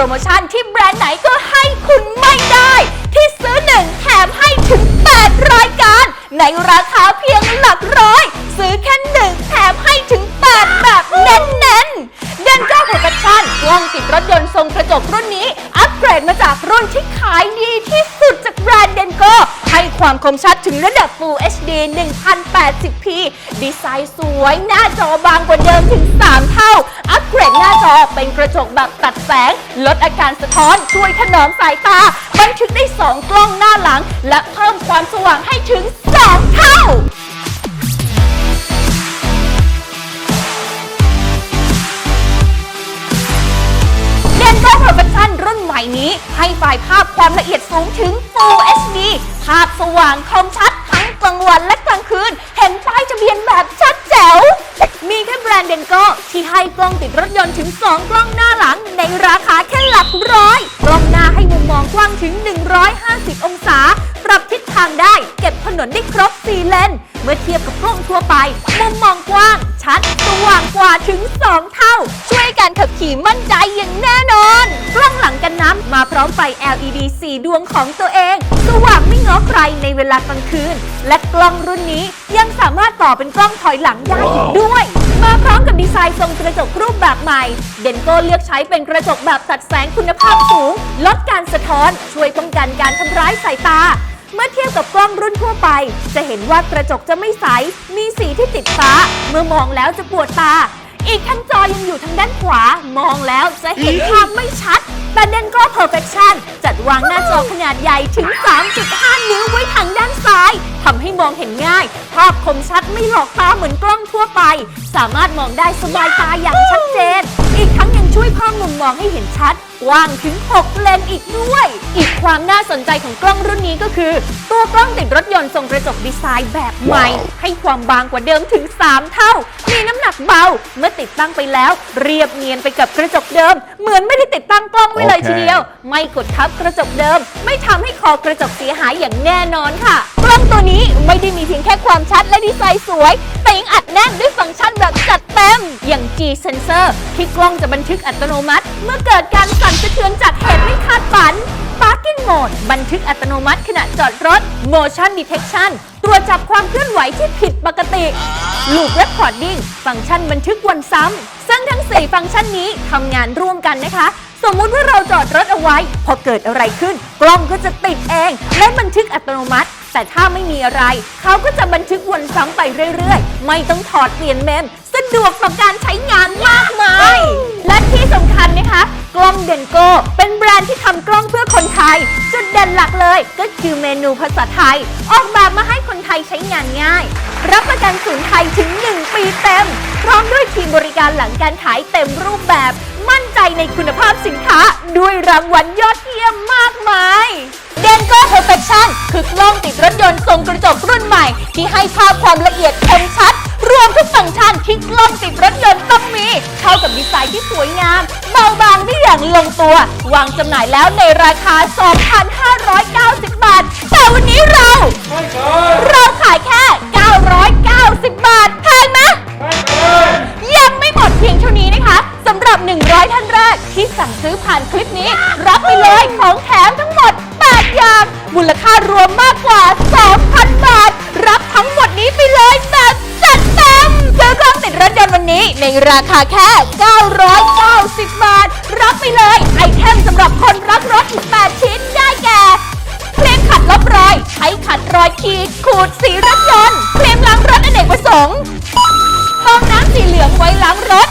รโมชั่นที่แบรนด์ไหนก็ให้คุณไม่ได้ ที่ซื้อหนึ่งแถมให้ถึง 8 รายการ ในราคาเพียงหลักร้อย ซื้อแค่หนึ่งแถมให้ถึง 8 แบบเน้นๆเดนเจ้าโปรดักชั่นกล้องติดรถยนต์ทรงกระจกรุ่นนี้ อัปเกรดมาจากรุ่นที่ขายดีที่สุดจากแบรนด์เดนโกให้ความคมชัดถึงระดับ Full HD 1080p ดีไซน์สวยหน้าจอบางกว่าเดิม เป็นกระจกแบบตัดแสง ลดอาการสะท้อน ช่วยถนอมสายตา บันทึกได้ 2 กล้องหน้าหลัง และเพิ่มความสว่างให้ถึง 2 เท่าเดนโ o โปร d ั c ชันรุ่นใหม่นี้ ให้ไฟล์ภาพความละเอียดสูงถึง Full HD ภาพสว่างคมชัดทั้งกลางวันและกลางคืน เห็นป้ายทะเบียน ที่ให้กล้องติดรถยนต์ถึง 2 กล้องหน้าหลัง ในราคาแค่หลักร้อย กล้องหน้าให้มุมมองกว้างถึง 150 องศา ปรับทิศทางได้ เก็บถนนได้ครบ4เลน เมื่อเทียบกับกล้องทั่วไป มุมมองกว้าง ชัด สว่างกว่าถึง 2 เท่า ช่วยการขับขี่มั่นใจอย่างแน่นอน กล้องหลังกันน้ำมาพร้อมไฟ LED 4 ดวงของตัวเอง สว่างไม่ง้อใครในเวลากลางคืน และกล้องรุ่นนี้ยังสามารถต่อเป็นกล้องถอยหลังได้อีกด้วยมาพร้อมกับดีไซน์ทรงกระจกรูปแบบใหม่ เดนโก้เลือกใช้เป็นกระจกแบบตัดแสงคุณภาพสูง ลดการสะท้อน ช่วยป้องกันการทำร้ายสายตา เมื่อเทียบกับกล้องรุ่นทั่วไป จะเห็นว่ากระจกจะไม่ใส มีสีที่ติดฟ้า เมื่อมองแล้วจะปวดตา อีกทั้งจอยังอยู่ทางด้านขวา มองแล้วจะเห็นภาพไม่ชัด แต่เดนก็ Perfection จัดวางหน้าจอขนาดใหญ่ถึง 3.5 นิ้วไว้ทางด้านซ้ายทำให้มองเห็นง่าย ภาพคมชัดไม่หลอกตาเหมือนกล้องทั่วไป สามารถมองได้สบายตาอย่างชัดเจน เห็นชัดกว้างถึง 6 เลนอีกด้วย อีกความน่าสนใจของกล้องรุ่นนี้ก็คือ ตัวกล้องติดรถยนต์ทรงกระจกดีไซน์แบบใหม่ ให้ความบางกว่าเดิมถึง 3 เท่า มีน้ำหนักเบา เมื่อติดตั้งไปแล้ว เรียบเนียนไปกับกระจกเดิม เหมือนไม่ได้ติดตั้งกล้องไว้เลยโอเคทีเดียว ไม่กดทับกระจกเดิม ไม่ทำให้คอกระจกเสียหายอย่างแน่นอนค่ะ กล้องตัวนี้ไม่ได้มีเพียงแค่ความชัดและดีไซน์สวย แต่ยังอัดแน่นด้วยฟังก์ชันแบบจัดเต็ม อย่าง G Sensor ที่กล้องจะบันทึกอัตโนมัติ เมื่อเกิดการสั่นสะเทือนจากเหตุไม่คาดฝัน Parking Mode บันทึกอัตโนมัติขณะจอดรถ Motion Detection ตรวจจับความเคลื่อนไหวที่ผิดปกติ Loop Recording ฟังก์ชันบันทึกวันซ้ำซึ่งทั้ง 4 ฟังก์ชันนี้ทำงานร่วมกันนะคะ สมมุติว่าเราจอดรถเอาไว้ พอเกิดอะไรขึ้น กล้องก็จะติดเอง และบันทึกอัตโนมัติ แต่ถ้าไม่มีอะไร เขาก็จะบันทึกวนซ้ำไปเรื่อยๆ ไม่ต้องถอดเปลี่ยนเมม ดวกต่อการใช้งานมากมาย และที่สำคัญนะคะ กล้องเดนโก เป็นแบรนด์ที่ทำกล้องเพื่อคนไทย จุดเด่นหลักเลยก็คือเมนูภาษาไทย ออกแบบมาให้คนไทยใช้งานง่าย รับประกันศูนย์ไทยถึง 1 ปีเต็ม พร้อมด้วยทีมบริการหลังการขายเต็มรูปแบบ มั่นใจในคุณภาพสินค้า ด้วยรางวัลยอดเยี่ยมมากมายเดนโก Perfection คือกล้องติดรถยนต์ทรงกระจกรุ่นใหม่ ที่ให้ภาพความละเอียดคมชัด วมทุกฟังก์ชันที่กล้องติดรถยนต์ต้องมี เข้ากับดีไซน์ที่สวยงาม เบาบางได้อย่างลงตัว วางจำหน่ายแล้วในราคา 2,590 บาท แต่วันนี้เรา เราขายแค่ 990 บาทแพงไหมยังไม่หมดเพียงเท่านี้นะคะสำหรับ 100 ท่านแรกที่สั่งซื้อผ่านคลิปนี้ รับไปเลยของแถมทั้งหมด8อย่างมูลค่ารวมมากกว่า ราคาแค่ 990 บาท รับไปเลย ไอเทมสำหรับคนรักรถอีก8ชิ้นได้แก่เคลมขัดลบรอย ใช้ขัดรอยขีด ขูดสีรถยนต์เคลมล้างรถอเนกประสงค์ฟองน้ำสีเหลืองไว้ล้างรถ